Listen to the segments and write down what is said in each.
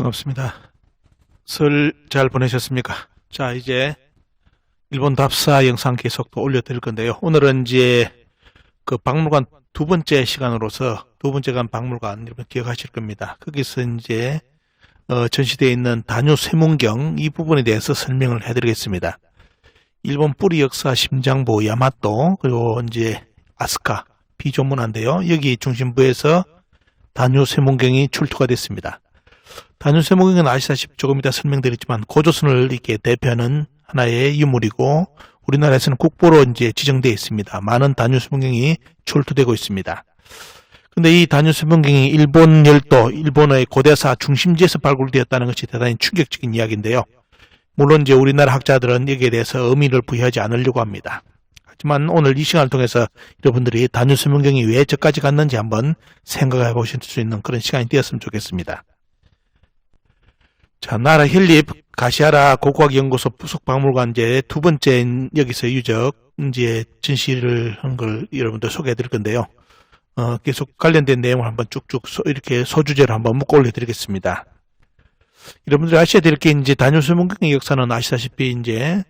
반갑습니다. 설 잘 보내셨습니까? 자, 이제 일본 답사 영상 계속 또 올려드릴 건데요. 오늘은 이제 그 박물관 두 번째 시간으로서 두 번째 간 박물관 여러분 기억하실 겁니다. 거기서 이제 어, 전시되어 있는 단유 쇠문경 이 부분에 대해서 설명을 해드리겠습니다. 일본 뿌리 역사 심장보 야마토 그리고 이제 아스카 비조문화인데요. 여기 중심부에서 단유 쇠문경이 출토가 됐습니다. 단유 쇠문경은 아시다시피 조금 이따 설명드렸지만 고조선을 이렇게 대표하는 하나의 유물이고 우리나라에서는 국보로 이제 지정되어 있습니다. 많은 단유 쇠문경이 출토되고 있습니다. 근데 이 단유 쇠문경이 일본 열도, 일본의 고대사 중심지에서 발굴되었다는 것이 대단히 충격적인 이야기인데요. 물론 이제 우리나라 학자들은 여기에 대해서 의미를 부여하지 않으려고 합니다. 하지만 오늘 이 시간을 통해서 여러분들이 단유 쇠문경이 왜 저까지 갔는지 한번 생각해 보실 수 있는 그런 시간이 되었으면 좋겠습니다. 자, 나라 힐립 가시아라 고고학연구소 부속박물관 이제 두 번째 여기서 유적 이제 전시를 한걸 여러분들 소개해 드릴 건데요. 어, 계속 관련된 내용을 한번 쭉쭉 소- 이렇게 소주제로 한번 묶어 올려 드리겠습니다. 여러분들이 아셔야 될 게 이제 단유수문경의 역사는 아시다시피 이제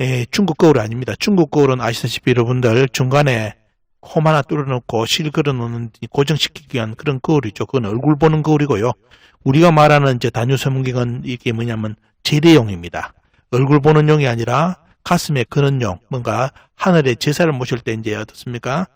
에, 중국 거울 아닙니다. 중국 거울은 아시다시피 여러분들 중간에 홈 하나 뚫어놓고 실 걸어놓는 고정시키기 위한 그런 거울이죠. 그건 얼굴 보는 거울이고요. 우리가 말하는 이제 단유수문경은 이게 뭐냐면 제대용입니다. 얼굴 보는 용이 아니라 가슴에 그는 용, 뭔가 하늘에 제사를 모실 때 이제 어떻습니까?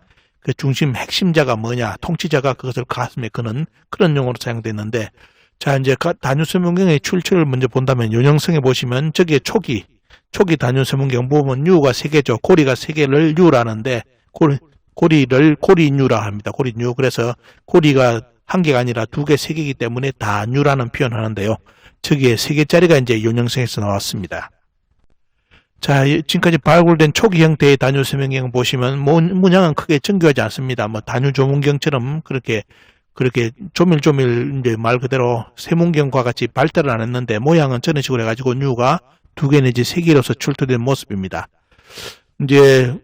그 중심 핵심자가 뭐냐, 통치자가 그것을 가슴에 그는 그런 용어로 사용됐는데, 자, 이제 단유서문경의 출처를 먼저 본다면 요령성에 보시면 저기에 초기, 초기 단유서문경 보면 유가 세 개죠. 고리가 세 개를 유라는데, 고리, 고리를 고리뉴라 합니다. 고리뉴. 그래서 고리가 한 개가 아니라 두 개, 세 개이기 때문에 다뉴라는 표현을 하는데요. 저기에 세 개짜리가 이제 요령성에서 나왔습니다. 자, 이- 지금까지 발굴된 초기 형태의 단유 서명경 보시면 문- 문양은 크게 정교하지 않습니다. 뭐 단유 조문경처럼 그렇게 그렇게 조밀조밀 이제 말 그대로 세문경과 같이 발달을 안 했는데 모양은 저런 식으로 해가지고 뉴가 두 개 내지 세 개로서 출토된 모습입니다. 이제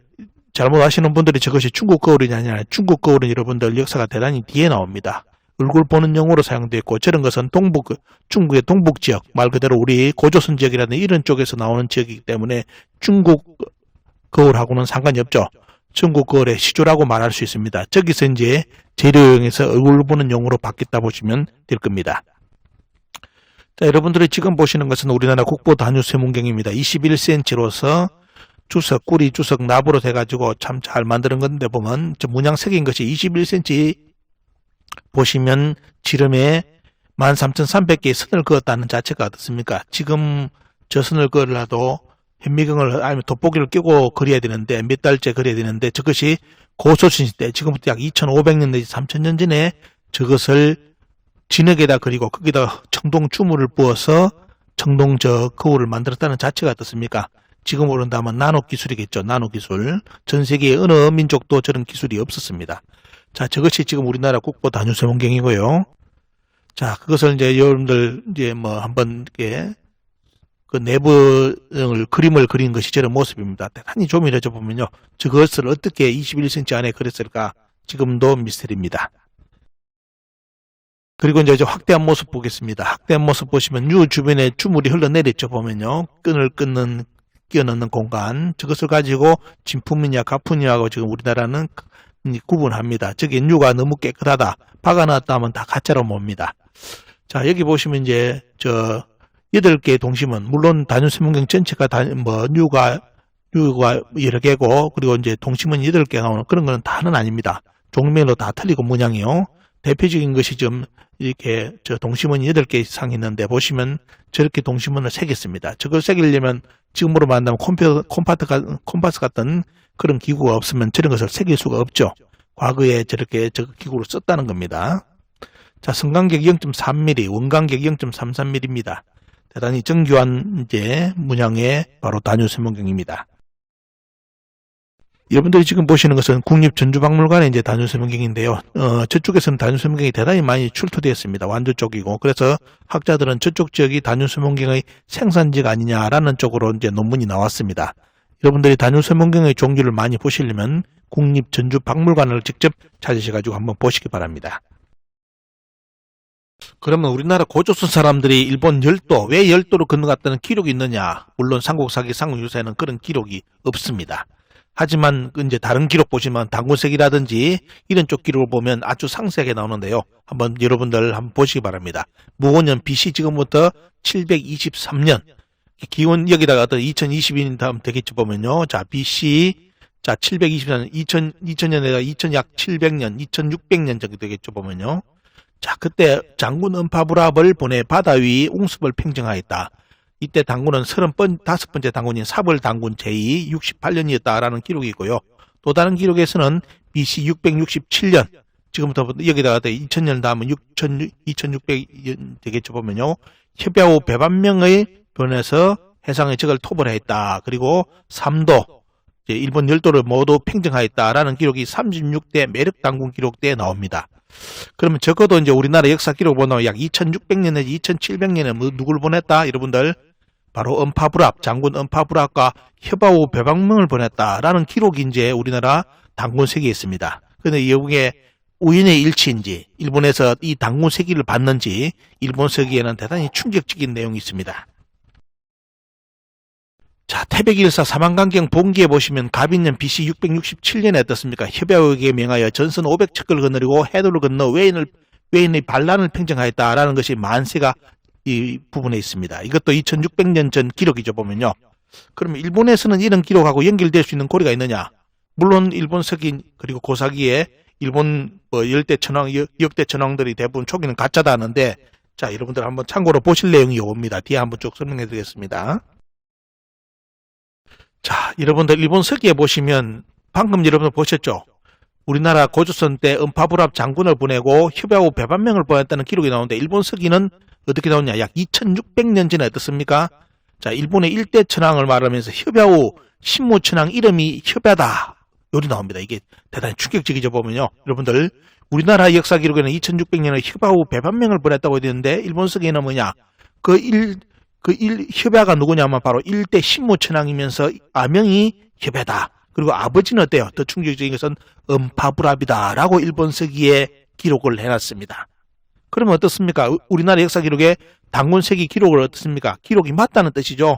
잘못 아시는 분들이 저것이 중국 거울이냐 아니냐 중국 거울은 여러분들 역사가 대단히 뒤에 나옵니다. 얼굴 보는 용어로 사용되었고 저런 것은 동북 중국의 동북 지역 말 그대로 우리 고조선 지역이라든 이런 쪽에서 나오는 지역이기 때문에 중국 거울하고는 상관이 없죠. 중국 거울의 시조라고 말할 수 있습니다. 저기서 이제 재료용에서 얼굴 보는 용어로 바뀌었다 보시면 될 겁니다. 자, 여러분들이 지금 보시는 것은 우리나라 국보 단유 쇠문경입니다. 21cm로서 주석, 꾸리, 주석, 납으로 돼가지고 참 잘 만드는 건데 보면 저 문양 색인 것이 21cm 보시면 지름에 13,300개의 선을 그었다는 자체가 어떻습니까? 지금 저 선을 그으려도 현미경을 아니면 돋보기를 끼고 그려야 되는데 몇 달째 그려야 되는데 저것이 고소신 시대 지금부터 약 2,500년 내지 3,000년 전에 저것을 진흙에다 그리고 거기다 청동 주물을 부어서 청동 저 거울을 만들었다는 자체가 어떻습니까? 지금으로 본다면 나노 기술이겠죠. 나노 기술. 전 세계 어느 민족도 저런 기술이 없었습니다. 자, 저것이 지금 우리나라 국보 단유세문경이고요. 자, 그것을 이제 여러분들 이제 뭐 한번 이렇게 그 내부를 그림을 그린 것이 저런 모습입니다. 대단히 조밀해져 보면요. 저것을 어떻게 21cm 안에 그렸을까? 지금도 미스터리입니다. 그리고 이제 확대한 모습 보겠습니다. 확대한 모습 보시면 유 주변에 주물이 흘러내렸죠. 보면요. 끈을 끊는 끼워 넣는 공간 저것을 가지고 진품이냐 가품이냐고 지금 우리나라는 구분합니다. 저기 유가 너무 깨끗하다. 박아놨다 하면 다 가짜로 봅니다. 자, 여기 보시면 이제 저 여덟 개의 동심은 물론 단유 세문경 전체가 다, 뭐 뉴가 뉴가 여러 개고 그리고 이제 동심은 여덟 개 나오는 그런 거는 다는 아닙니다. 종류별로 다 틀리고 문양이요. 대표적인 것이 좀 이렇게 저 동심원이 여덟 개 이상 있는데 보시면 저렇게 동심원을 새겼습니다. 저걸 새기려면 지금으로 말한다면 컴퓨터, 콤파트, 콤파스 같은 그런 기구가 없으면 저런 것을 새길 수가 없죠. 과거에 저렇게 저 기구를 썼다는 겁니다. 자, 성간격 0.3mm, 원간격 0.33mm입니다. 대단히 정교한 이제 문양의 바로 단유 세문경입니다. 여러분들이 지금 보시는 것은 국립전주박물관의 이제 단유세문경인데요. 어, 저쪽에서는 단유세문경이 대단히 많이 출토되었습니다. 완주 쪽이고. 그래서 학자들은 저쪽 지역이 단유세문경의 생산지가 아니냐라는 쪽으로 이제 논문이 나왔습니다. 여러분들이 단유세문경의 종류를 많이 보시려면 국립전주박물관을 직접 찾으셔가지고 한번 보시기 바랍니다. 그러면 우리나라 고조선 사람들이 일본 열도, 왜 열도로 건너갔다는 기록이 있느냐? 물론 삼국사기 삼국유사에는 그런 기록이 없습니다. 하지만 그 이제 다른 기록 보시면 당군색이라든지 이런 쪽 기록을 보면 아주 상세하게 나오는데요. 한번 여러분들 한번 보시기 바랍니다. 무원년 BC 지금부터 723년 기원 여기다가 어떤 2022년 다음 되겠죠 보면요. 자 BC 자 724년 2000 2000년에다 2000 약 700년 2600년 정도 되겠죠 보면요. 자 그때 장군 은파불합을 보내 바다 위 웅습을 팽정하였다. 이때 당군은 35번째 당군인 사벌 당군 제2 68년이었다라는 기록이 있고요. 또 다른 기록에서는 BC 667년 지금부터 여기다가 2000년 다음은 6000, 2600년 되겠죠 보면요. 협야후 배반명의 변해서 해상의 적을 토벌했다. 그리고 3도 이제 일본 열도를 모두 팽정하였다라는 기록이 36대 매력 당군 기록대에 나옵니다. 그러면 적어도 이제 우리나라 역사 기록 보면 약 2600년 내지 2700년에 뭐 누굴 보냈다? 여러분들 바로 은파불합 장군 은파불합과 협하후 배방명을 보냈다라는 기록이 이제 우리나라 당군 세계에 있습니다. 그런데 여기에 우연의 일치인지 일본에서 이 당군 세기를 받는지 일본 세기에는 대단히 충격적인 내용이 있습니다. 자, 태백일사 사망강경 본기에 보시면 가빈년 BC 667년에 어떻습니까? 협약에 명하여 전선 500척을 거느리고 해도를 건너 외인을 외인의 반란을 팽정하였다라는 것이 만세가 이 부분에 있습니다. 이것도 2600년 전 기록이죠 보면요. 그러면 일본에서는 이런 기록하고 연결될 수 있는 고리가 있느냐? 물론 일본 석인 그리고 고사기에 일본 뭐 열대 천왕 역- 역대 천왕들이 대부분 초기는 가짜다 하는데 자 여러분들 한번 참고로 보실 내용이 옵니다. 뒤에 한번 쭉 설명해 드리겠습니다. 자, 여러분들 일본 서기에 보시면 방금 여러분들 보셨죠? 우리나라 고조선 때 은파불합 장군을 보내고 협약후 배반명을 보냈다는 기록이 나오는데 일본 서기는 어떻게 나오냐? 약 2600년 전에 어떻습니까? 자, 일본의 일대 천왕을 말하면서 협약후 신무 천왕 이름이 협야다. 요리 나옵니다. 이게 대단히 충격적이죠 보면요. 여러분들 우리나라 역사 기록에는 2600년에 협약후 배반명을 보냈다고 되는데 일본 서기에는 뭐냐? 그 일, 그 일, 협야가 누구냐면 바로 일대 신무천왕이면서 아명이 협야다. 그리고 아버지는 어때요? 더 충격적인 것은 음파불합이다라고 일본 서기에 기록을 해놨습니다. 그러면 어떻습니까? 우- 우리나라 역사 기록에 당군세기 기록을 어떻습니까? 기록이 맞다는 뜻이죠.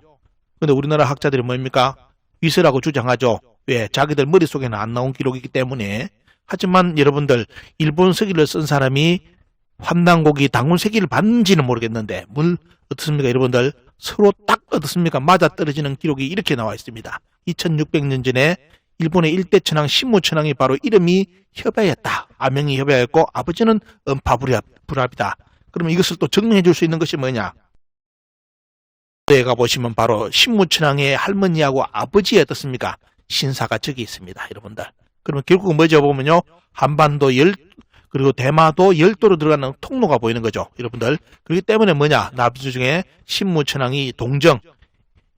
근데 우리나라 학자들이 뭡니까? 위서라고 주장하죠. 왜? 자기들 머릿속에는 안 나온 기록이기 때문에. 하지만 여러분들, 일본 서기를 쓴 사람이 환단곡이 당군 세기를 받는지는 모르겠는데, 물, 어떻습니까? 여러분들, 서로 딱 어떻습니까? 맞아 떨어지는 기록이 이렇게 나와 있습니다. 2600년 전에 일본의 일대 천왕 신무천왕이 바로 이름이 협야였다. 아명이 협야였고 아버지는 음파 불합이다. 그러면 이것을 또 증명해 줄 수 있는 것이 뭐냐? 에 가보시면 바로 신무천왕의 할머니하고 아버지의 어떻습니까? 신사가 저기 있습니다. 여러분들. 그러면 결국은 뭐죠? 보면요. 한반도 열, 그리고 대마도 열도로 들어가는 통로가 보이는 거죠. 여러분들. 그렇기 때문에 뭐냐? 나비 중에 신무천왕이 동정,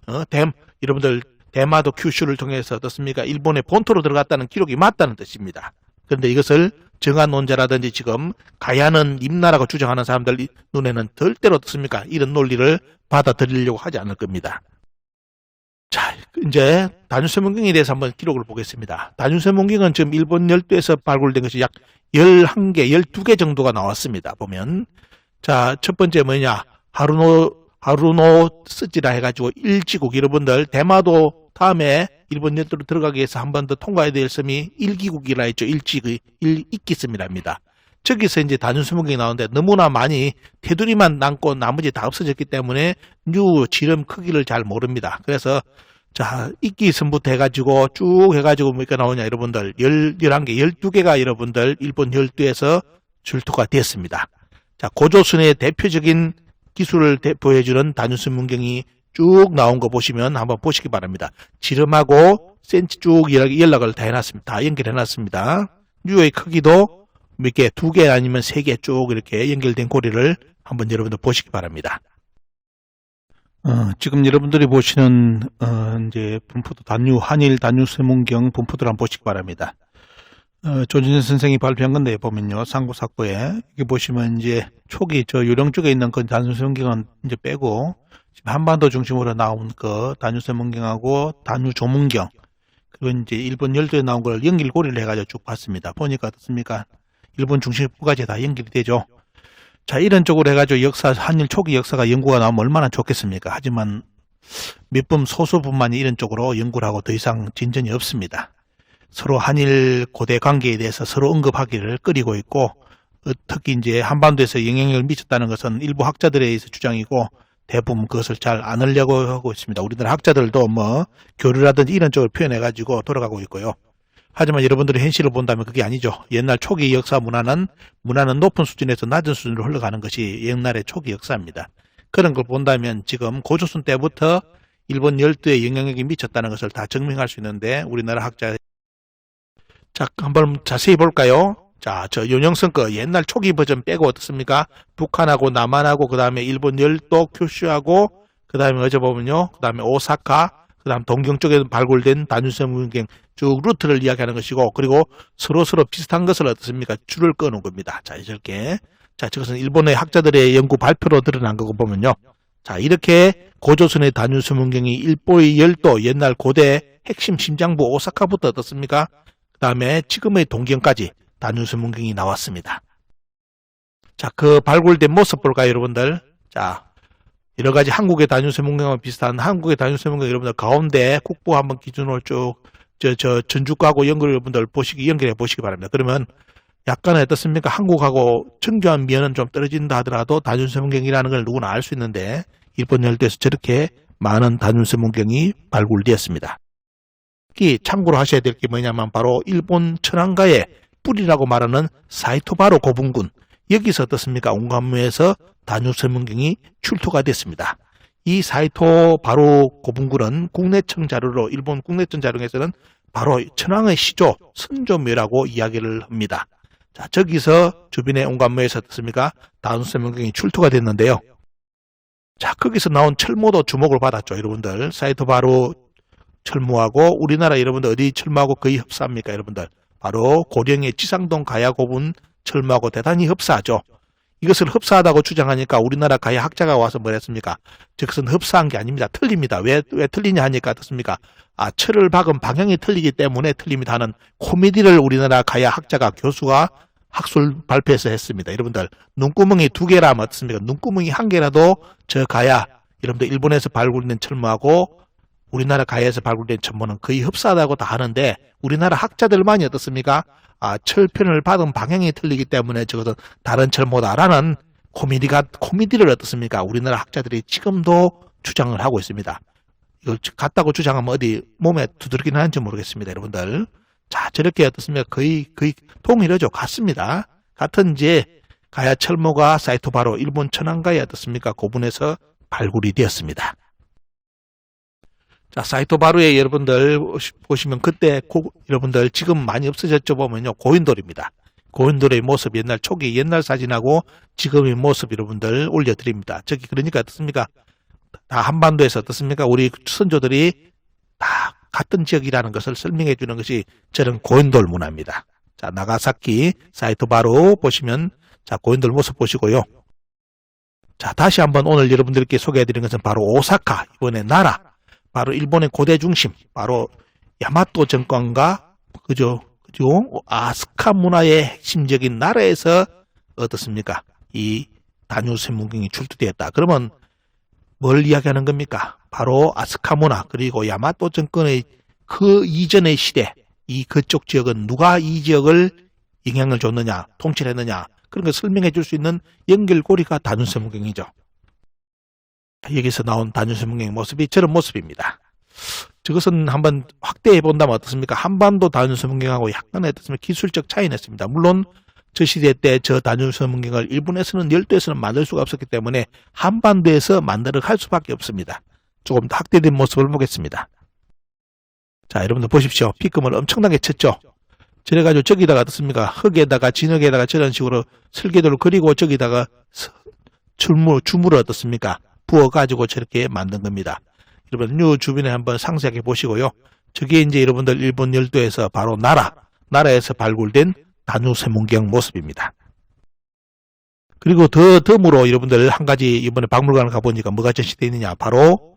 어, 댐, 여러분들 대마도 큐슈를 통해서 어떻습니까? 일본의 본토로 들어갔다는 기록이 맞다는 뜻입니다. 그런데 이것을 정한론자라든지 지금 가야는 임나라고 주장하는 사람들 눈에는 절대로 어떻습니까? 이런 논리를 받아들이려고 하지 않을 겁니다. 자, 이제 다뉴세문경에 대해서 한번 기록을 보겠습니다. 다뉴세문경은 지금 일본 열도에서 발굴된 것이 약 11개, 12개 정도가 나왔습니다. 보면. 자, 첫 번째 뭐냐? 하루노 하루노 쓰지라 해가지고 일지국 여러분들 대마도 다음에 일본 열도로 들어가기 위해서 한 번 더 통과해야 될 섬이 일기국이라 했죠. 일지의 일 이끼섬이랍니다. 저기서 이제 단순 수목이 나오는데 너무나 많이 테두리만 남고 나머지 다 없어졌기 때문에 뉴 지름 크기를 잘 모릅니다. 그래서 자, 이끼섬부터 해가지고 쭉 해가지고 뭐가 나오냐 여러분들 열, 11개, 12개가 여러분들 일본 열도에서 출토가 됐습니다. 자, 고조선의 대표적인 기술을 대- 보여주는 단순 문경이 쭉 나온 거 보시면 한번 보시기 바랍니다. 지름하고 센치 쭉 연락- 연락을 다 해놨습니다. 다 연결해놨습니다. 뉴의 크기도 몇 개, 두 개 아니면 세 개 쭉 이렇게 연결된 고리를 한번 여러분들 보시기 바랍니다. 어, 지금 여러분들이 보시는 어, 이제 분포도 단유 한일 단유 세문경 분포들 한번 보시기 바랍니다. 어, 조진현 선생이 발표한 건데 보면요 상고사고에 여기 보시면 이제 초기 저 유령 쪽에 있는 그 단유세문경은 이제 빼고 한반도 중심으로 나온 그 단유세 문경하고 단유 조문경 그리고 이제 일본 열도에 나온 걸 연결고리를 해가지고 쭉 봤습니다. 보니까 어떻습니까? 일본 중심부까지 다 연결이 되죠. 자, 이런 쪽으로 해가지고 역사, 한일 초기 역사가 연구가 나오면 얼마나 좋겠습니까? 하지만 몇분 소수분만이 이런 쪽으로 연구를 하고 더 이상 진전이 없습니다. 서로 한일 고대 관계에 대해서 서로 언급하기를 꺼리고 있고, 어, 특히 이제 한반도에서 영향력을 미쳤다는 것은 일부 학자들에 의해서 주장이고, 대부분 그것을 잘 안 하려고 하고 있습니다. 우리나라 학자들도 뭐, 교류라든지 이런 쪽을 표현해가지고 돌아가고 있고요. 하지만 여러분들이 현실을 본다면 그게 아니죠. 옛날 초기 역사 문화는 문화는 높은 수준에서 낮은 수준으로 흘러가는 것이 옛날의 초기 역사입니다. 그런 걸 본다면 지금 고조선 때부터 일본 열도에 영향력이 미쳤다는 것을 다 증명할 수 있는데 우리나라 학자 자 한번 자세히 볼까요? 자, 저 윤영선 거 옛날 초기 버전 빼고 어떻습니까? 북한하고 남한하고 그 다음에 일본 열도 큐슈하고 그 다음에 어제 보면요, 그 다음에 오사카, 그 다음 동경 쪽에 발굴된 단유섬 문경 쭉 루트를 이야기하는 것이고 그리고 서로 서로 비슷한 것을 어떻습니까? 줄을 꺼놓은 겁니다. 자, 이렇게 자, 저것은 일본의 학자들의 연구 발표로 드러난 거 보면요. 자, 이렇게 고조선의 단유섬 문경이 일보의 열도 옛날 고대 핵심 심장부 오사카부터 어떻습니까? 그 다음에 지금의 동경까지 단유섬 문경이 나왔습니다. 자, 그 발굴된 모습 볼까요, 여러분들? 자, 여러 가지 한국의 단유섬 문경과 비슷한 한국의 단유섬 문경 여러분들 가운데 국부 한번 기준으로 쭉 저, 저, 전주과하고 연결 여러분들 보시기, 연결해 보시기 바랍니다. 그러면 약간 어떻습니까? 한국하고 정교한 면은 좀 떨어진다 하더라도 단윤섬 문경이라는 걸 누구나 알 수 있는데 일본 열도에서 저렇게 많은 단윤섬 문경이 발굴되었습니다. 이 참고로 하셔야 될 게 뭐냐면 바로 일본 천황가의 뿌리라고 말하는 사이토바로 고분군 여기서 어떻습니까? 온감무에서 단윤섬 문경이 출토가 됐습니다. 이 사이토 바로 고분군은 국내청 자료로 일본 국내청 자료에서는 바로 천황의 시조 선조묘라고 이야기를 합니다. 자, 저기서 주변의 온감무에서 어떻습니까? 다운섬 문경이 출토가 됐는데요. 자, 거기서 나온 철모도 주목을 받았죠, 여러분들. 사이토 바로 철모하고 우리나라 여러분들 어디 철모하고 거의 흡사합니까, 여러분들? 바로 고령의 지상동 가야 고분 철모하고 대단히 흡사하죠. 이것을 흡사하다고 주장하니까 우리나라 가야 학자가 와서 뭐랬습니까? 저것은 흡사한 게 아닙니다. 틀립니다. 왜, 왜 틀리냐 하니까 어떻습니까? 아, 철을 박은 방향이 틀리기 때문에 틀립니다 하는 코미디를 우리나라 가야 학자가 교수가 학술 발표에서 했습니다. 여러분들, 눈구멍이 두 개라면 어떻습니까? 눈구멍이 한 개라도 저 가야, 여러분들 일본에서 발굴된 철모하고 우리나라 가야에서 발굴된 철모는 거의 흡사하다고 다 하는데 우리나라 학자들만이 어떻습니까? 아, 철편을 받은 방향이 틀리기 때문에 저것은 다른 철모다라는 코미디가, 코미디를 어떻습니까? 우리나라 학자들이 지금도 주장을 하고 있습니다. 이걸 같다고 주장하면 어디 몸에 두드러긴 하는지 모르겠습니다, 여러분들. 자, 저렇게 어떻습니까? 거의, 거의 동일하죠. 같습니다. 같은 이제 가야 철모가 사이토 바로 일본 천황가에 어떻습니까? 고분에서 발굴이 되었습니다. 자, 사이토 바루에 여러분들 보시면 그때 고- 여러분들 지금 많이 없어졌죠 보면요. 고인돌입니다. 고인돌의 모습 옛날 초기 옛날 사진하고 지금의 모습 여러분들 올려드립니다. 저기 그러니까 어떻습니까? 다 한반도에서 어떻습니까? 우리 선조들이 다 같은 지역이라는 것을 설명해 주는 것이 저런 고인돌 문화입니다. 자, 나가사키 사이토 바루 보시면 자, 고인돌 모습 보시고요. 자, 다시 한번 오늘 여러분들께 소개해 드린 것은 바로 오사카, 이번에 나라, 바로 일본의 고대 중심, 바로 야마토 정권과 그죠, 그죠, 아스카 문화의 핵심적인 나라에서 어떻습니까? 이 다뉴스 문경이 출토되었다. 그러면 뭘 이야기하는 겁니까? 바로 아스카 문화 그리고 야마토 정권의 그 이전의 시대, 이 그쪽 지역은 누가 이 지역을 영향을 줬느냐, 통치를 했느냐 그런 걸 설명해 줄 수 있는 연결고리가 문경이죠. 여기서 나온 단유섬경의 모습이 저런 모습입니다. 저것은 한번 확대해 본다면 어떻습니까? 한반도 단유섬경하고 약간의 어떻습니까? 기술적 차이는 있습니다. 물론 저 시대 때 저 단유섬경을 일본에서는 열도에서는 만들 수가 없었기 때문에 한반도에서 만들어 갈 수밖에 없습니다. 조금 더 확대된 모습을 보겠습니다. 자, 여러분들 보십시오. 피금을 엄청나게 쳤죠. 저래가지고 저기다가 어떻습니까? 흙에다가 진흙에다가 저런 식으로 설계도를 그리고 저기다가 서- 줄무, 주물을 어떻습니까? 부어가지고 저렇게 만든 겁니다. 여러분, 요 주변에 한번 상세하게 보시고요. 저게 이제 여러분들 일본 열도에서 바로 나라, 나라에서 발굴된 단유세문경 모습입니다. 그리고 더 덤으로 여러분들 한 가지 이번에 박물관을 가보니까 뭐가 전시되어 있느냐. 바로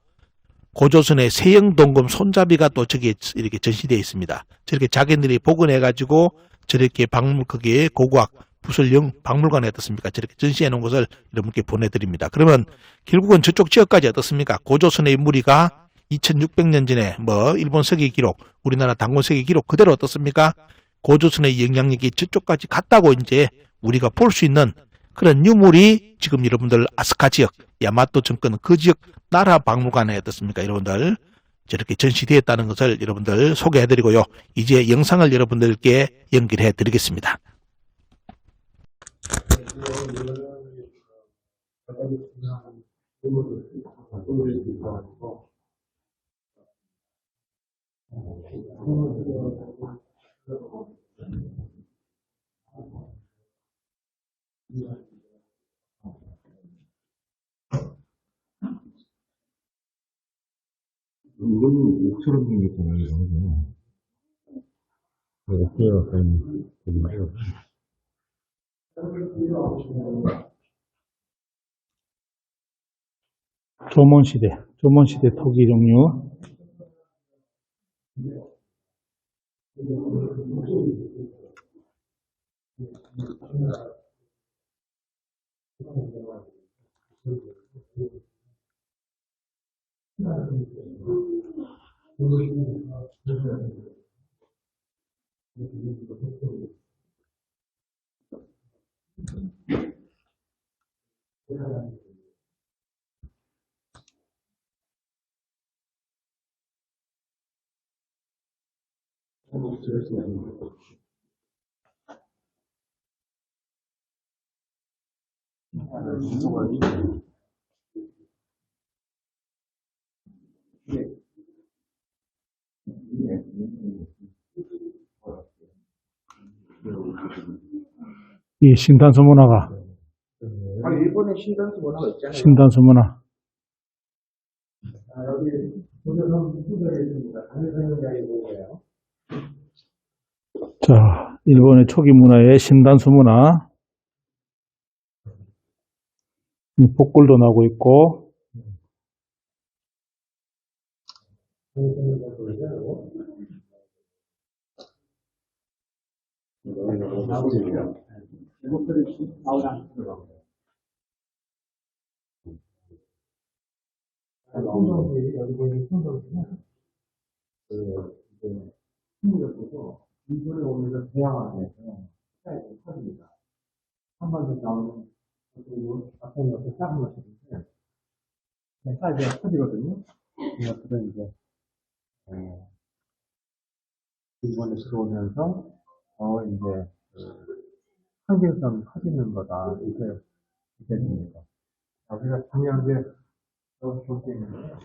고조선의 세영동금 손잡이가 또 저기에 이렇게 전시되어 있습니다. 저렇게 자기들이 복원해가지고 저렇게 박물, 거기에 고고학 부설령 박물관에 어떻습니까? 저렇게 전시해 놓은 것을 여러분께 보내드립니다. 그러면 결국은 저쪽 지역까지 어떻습니까? 고조선의 무리가 2600년 전에 뭐 일본 서기 기록, 우리나라 단군 서기 기록 그대로 어떻습니까? 고조선의 영향력이 저쪽까지 갔다고 이제 우리가 볼 수 있는 그런 유물이 지금 여러분들 아스카 지역, 야마토 정권 그 지역 나라 박물관에 어떻습니까? 여러분들 저렇게 전시되었다는 것을 여러분들 소개해드리고요. 이제 영상을 여러분들께 연결해 드리겠습니다. 이거는 옥처럼 생겼잖아요, 이거는. 어깨가 약간, 보기죠. 조몬시대, 조몬시대 토기 종류. 예. 예. 이 신단서 문화가, 아니, 일본에 신단수 문화가 있잖아요. 신단서 문화. 아, 여기, 조선 후대에 있습니다. 단일상자리 보고요. 자, 일본의 초기 문화의 신단서 문화. 이 복글도 나오고 있고, 나오지 들어갑니다. 풍경이 여기 보이는 풍경은 그 이제 풍경에서 일본에 오면서 대항하면서 사이즈 커집니다. 한반도 나오는 그리고 앞에 이렇게 작은 것인데 사이즈가 커지거든요. 이것들은 이제 어, 일본에 들어오면서 더 이제 그 한계성이 커지는 거다 이렇게 됐습니다. 우리가 중요한 게 볼수 있는 거예요.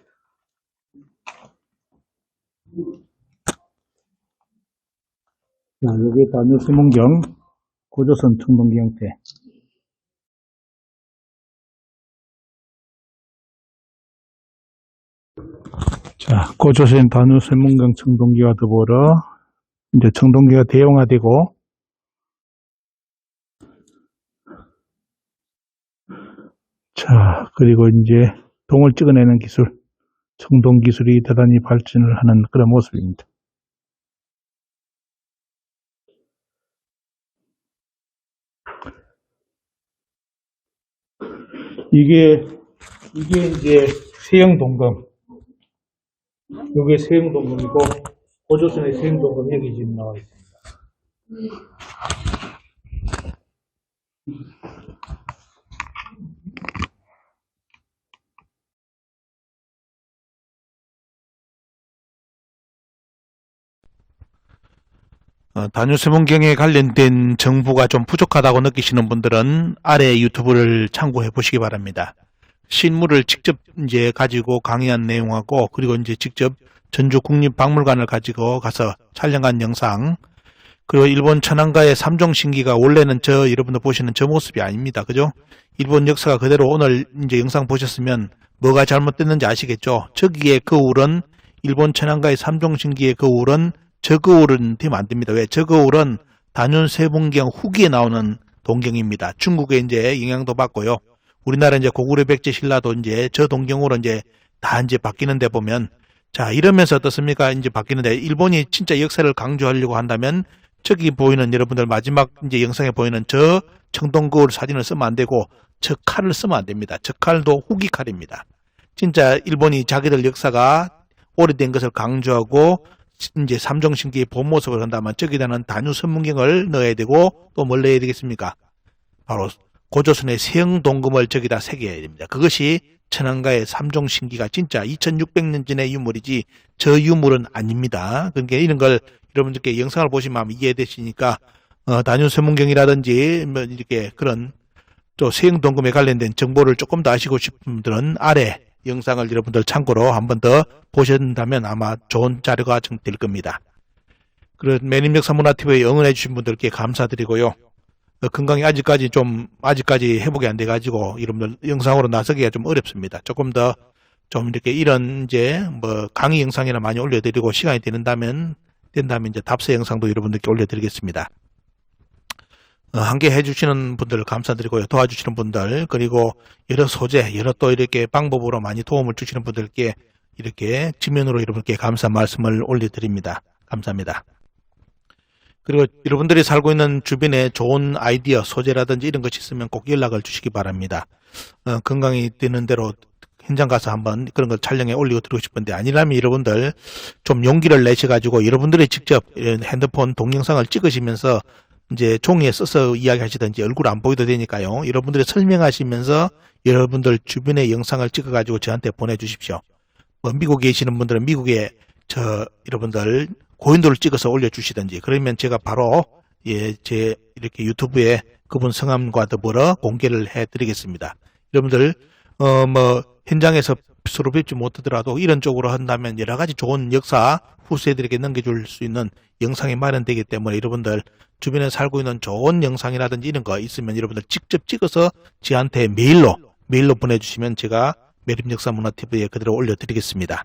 자, 여기 다뉴스 문경, 고조선 청동기 형태. 자, 고조선 다뉴스 문경 청동기와 더불어 이제 청동기가 대형화되고 자, 그리고 이제 동을 찍어내는 기술, 청동 기술이 대단히 발전을 하는 그런 모습입니다. 이게, 이게 이제 세형 동검. 이게 세형 동검이고, 고조선의 세형 동검 여기 지금 나와 있습니다. 어, 단유세문경에 관련된 정보가 좀 부족하다고 느끼시는 분들은 아래 유튜브를 참고해 보시기 바랍니다. 실물을 직접 이제 가지고 강의한 내용하고 그리고 이제 직접 전주 국립박물관을 가지고 가서 촬영한 영상 그리고 일본 천안가의 삼종 신기가 원래는 저 여러분들 보시는 저 모습이 아닙니다. 그죠? 일본 역사가 그대로 오늘 이제 영상 보셨으면 뭐가 잘못됐는지 아시겠죠? 저기에 그 울은 일본 천안가의 삼종 신기의 그 울은 저 거울은 되면 안 됩니다. 왜? 저 거울은 단윤 세봉경 후기에 나오는 동경입니다. 중국에 이제 영향도 받고요. 우리나라 이제 고구려 백제 신라도 이제 저 동경으로 이제 다 이제 바뀌는데 보면 자 이러면서 어떻습니까? 이제 바뀌는데 일본이 진짜 역사를 강조하려고 한다면 저기 보이는 여러분들 마지막 이제 영상에 보이는 저 청동거울 사진을 쓰면 안 되고 저 칼을 쓰면 안 됩니다. 저 칼도 후기 칼입니다. 진짜 일본이 자기들 역사가 오래된 것을 강조하고 이제 삼종신기의 본 모습을 한다면 저기다는 단유 선문경을 넣어야 되고 또 뭘 넣어야 되겠습니까? 바로 고조선의 세형동금을 저기다 새겨야 됩니다. 그것이 천안가의 삼종신기가 진짜 2600년 전의 유물이지 저 유물은 아닙니다. 그러니까 이런 걸 여러분들께 영상을 보시면 이해되시니까 어, 단유 선문경이라든지 뭐 이렇게 그런 또 세형동금에 관련된 정보를 조금 더 아시고 싶은 분들은 아래 영상을 여러분들 참고로 한 번 더 보신다면 아마 좋은 자료가 될 겁니다. 그런 매립역사문화TV에 응원해 주신 분들께 감사드리고요. 어, 건강이 아직까지 좀, 아직까지 회복이 안 돼가지고, 여러분들 영상으로 나서기가 좀 어렵습니다. 조금 더, 좀 이렇게 이런 이제, 뭐, 강의 영상이나 많이 올려드리고, 시간이 된다면, 된다면 이제 답서 영상도 여러분들께 올려드리겠습니다. 어, 함께 해주시는 분들 감사드리고요. 도와주시는 분들, 그리고 여러 소재, 여러 또 이렇게 방법으로 많이 도움을 주시는 분들께 이렇게 지면으로 여러분께 감사 말씀을 올려드립니다. 감사합니다. 그리고 여러분들이 살고 있는 주변에 좋은 아이디어, 소재라든지 이런 것이 있으면 꼭 연락을 주시기 바랍니다. 어, 건강이 되는 대로 현장 가서 한번 그런 걸 촬영해 올려드리고 싶은데 아니라면 여러분들 좀 용기를 내셔 가지고 여러분들이 직접 핸드폰 동영상을 찍으시면서 이제 종이에 써서 이야기하시든지 얼굴 안 보여도 되니까요. 여러분들이 설명하시면서 여러분들 주변의 영상을 찍어가지고 저한테 보내주십시오. 뭐 미국에 계시는 분들은 미국에 저 여러분들 고인돌을 찍어서 올려주시든지 그러면 제가 바로 예 제 이렇게 유튜브에 그분 성함과 더불어 공개를 해드리겠습니다. 여러분들 어 뭐 현장에서 서로 뵙지 못하더라도 이런 쪽으로 한다면 여러 가지 좋은 역사 후세들에게 넘겨줄 수 있는 영상이 마련되기 때문에 여러분들 주변에 살고 있는 좋은 영상이라든지 이런 거 있으면 여러분들 직접 찍어서 저한테 메일로 메일로 보내주시면 제가 매립역사문화TV에 그대로 올려드리겠습니다.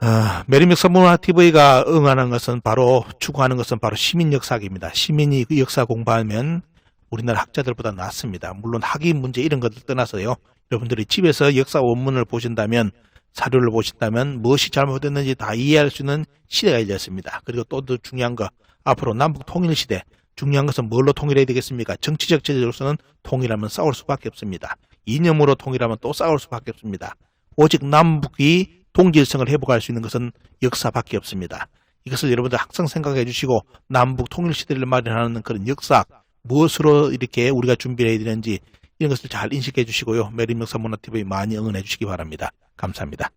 아, 매립역사문화TV가 응하는 것은 바로 추구하는 것은 바로 시민역사학입니다. 시민이 그 역사 공부하면 우리나라 학자들보다 낫습니다. 물론 학위 문제 이런 것들 떠나서요. 여러분들이 집에서 역사 원문을 보신다면 사료를 보신다면 무엇이 잘못됐는지 다 이해할 수 있는 시대가 이제습니다. 그리고 또 더 중요한 거 앞으로 남북 통일 시대 중요한 것은 뭘로 통일해야 되겠습니까? 정치적 체제로서는 통일하면 싸울 수밖에 없습니다. 이념으로 통일하면 또 싸울 수밖에 없습니다. 오직 남북이 동질성을 회복할 수 있는 것은 역사밖에 없습니다. 이것을 여러분들 항상 생각해 주시고 남북 통일 시대를 마련하는 그런 역사 무엇으로 이렇게 우리가 준비를 해야 되는지 이런 것을 잘 인식해 주시고요. 매립역사문화TV 많이 응원해 주시기 바랍니다. 감사합니다.